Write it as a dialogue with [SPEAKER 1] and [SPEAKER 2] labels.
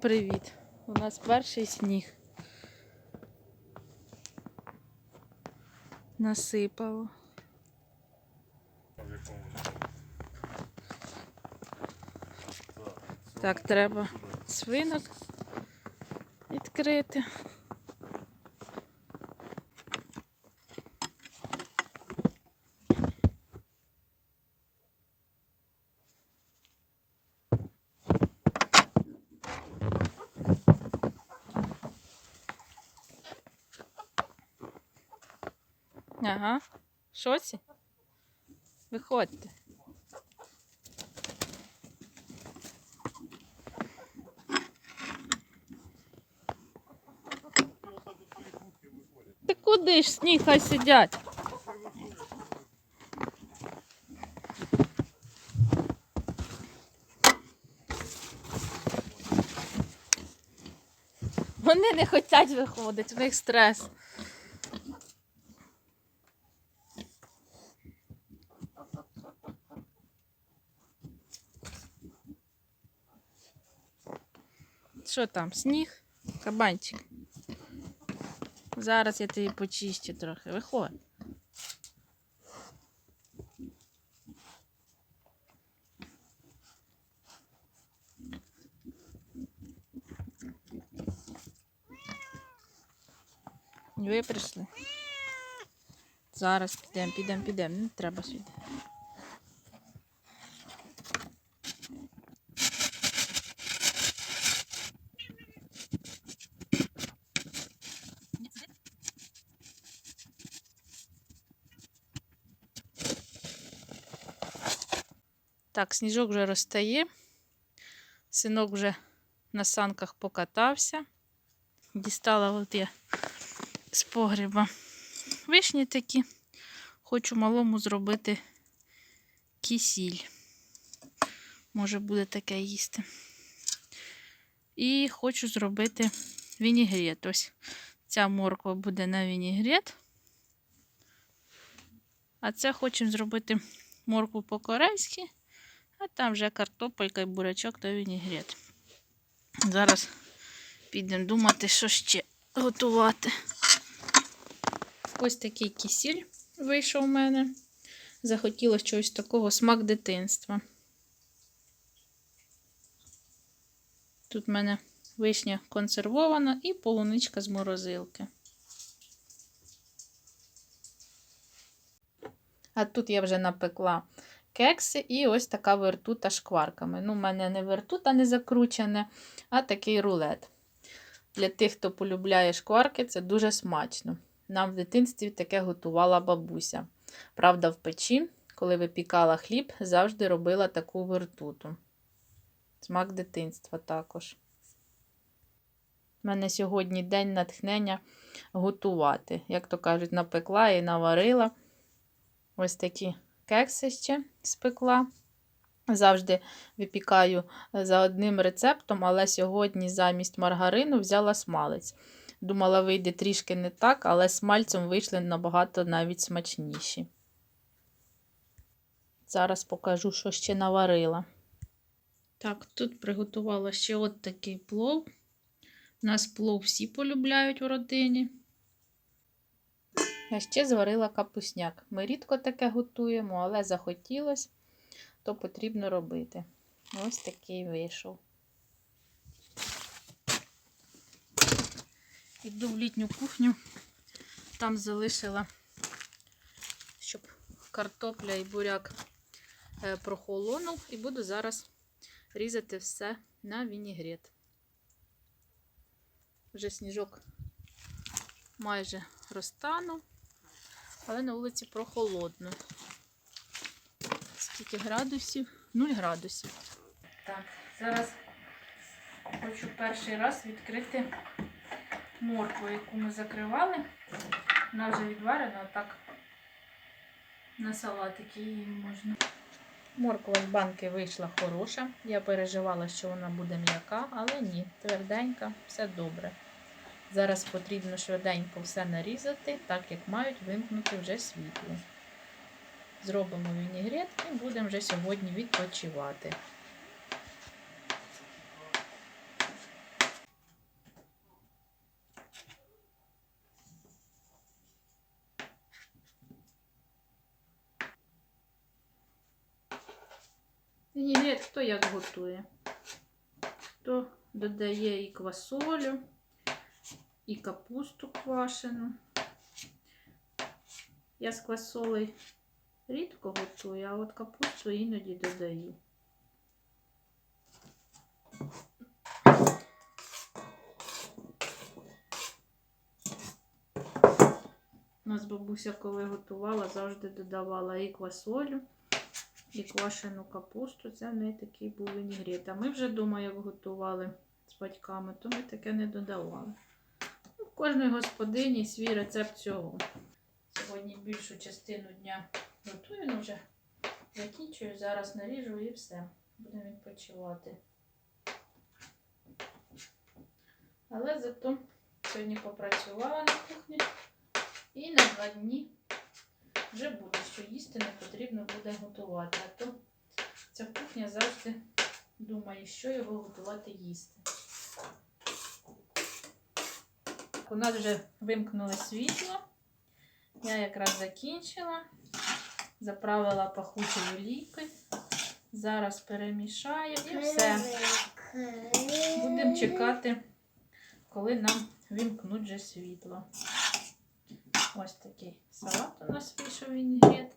[SPEAKER 1] привіт! У нас перший сніг. Насипало. Так, треба свинок відкрити. Ага. Що це? Виходьте. Ти куди ж сніг хай сидять? Вони не хочуть виходити, в них стрес. Що там, сніг? Кабанчик. Зараз я тобі почищу трохи. Виходь. Ви прийшли. Зараз підемо, підемо, підемо. Не треба сюди. Так, сніжок вже розтає. Синок вже на санках покатався. Дістала от я з погреба вишні такі. Хочу малому зробити кисіль. Може буде таке їсти. І хочу зробити вінігрет. Ось ця морква буде на вінігрет. А це хочемо зробити моркву по-корейськи. А там вже картопелька і бурячок та вінігрет. Зараз підемо думати, що ще готувати. Ось такий кисіль вийшов у мене. Захотілося чогось такого смак дитинства. Тут в мене вишня консервована і полуничка з морозилки. А тут я вже напекла кекси і ось така вертута шкварками. Ну, в мене не вертута не закручене, а такий рулет. Для тих, хто полюбляє шкварки, це дуже смачно. Нам в дитинстві таке готувала бабуся. Правда, в печі, коли випікала хліб, завжди робила таку вертуту. Смак дитинства також. У мене сьогодні день натхнення готувати. Як то кажуть, напекла і наварила. Ось такі кекси ще спекла. Завжди випікаю за одним рецептом, але сьогодні замість маргарину взяла смалець. Думала, вийде трішки не так, але смальцем вийшли набагато навіть смачніші. Зараз покажу, що ще наварила. Так, тут приготувала ще от такий плов. У нас плов всі полюбляють в родині. А ще зварила капусняк. Ми рідко таке готуємо, але захотілося, то потрібно робити. Ось такий вийшов. Іду в літню кухню, там залишила, щоб картопля і буряк е, прохолонув, і буду зараз різати все на вінігрет. Вже сніжок майже розтанув, але на вулиці прохолодно. Скільки градусів? 0 градусів. Так, зараз хочу перший раз відкрити моркву, яку ми закривали. Вона вже відварена, а так на салатики її можна. Морква з банки вийшла хороша. Я переживала, що вона буде м'яка, але ні, тверденька, все добре. Зараз потрібно швиденько все нарізати, так як мають вимкнути вже світло. Зробимо вінігрет і будемо вже сьогодні відпочивати. Вінігрет хто як готує, хто додає і квасолю і капусту квашену. Я з квасолею рідко готую, а от капусту іноді додаю. У нас бабуся, коли готувала, завжди додавала і квасолю, і квашену капусту. Це в неї такий був вінігрет. А ми вже вдома, як готували з батьками, то ми таке не додавали. Кожної господині свій рецепт цього. Сьогодні більшу частину дня готую, ну вже закінчую, зараз наріжу і все. Будемо відпочивати. Але зато сьогодні попрацювала на кухні. І на два дні вже буде, що їсти не потрібно буде готувати. А то ця кухня завжди думає, що його готувати їсти. У нас вже вимкнули світло. Я якраз закінчила, заправила пахучою олійкою. Зараз перемішаю і все. Будемо чекати, коли нам вимкнуть вже світло. Ось такий салат у нас вийшов вінігрет.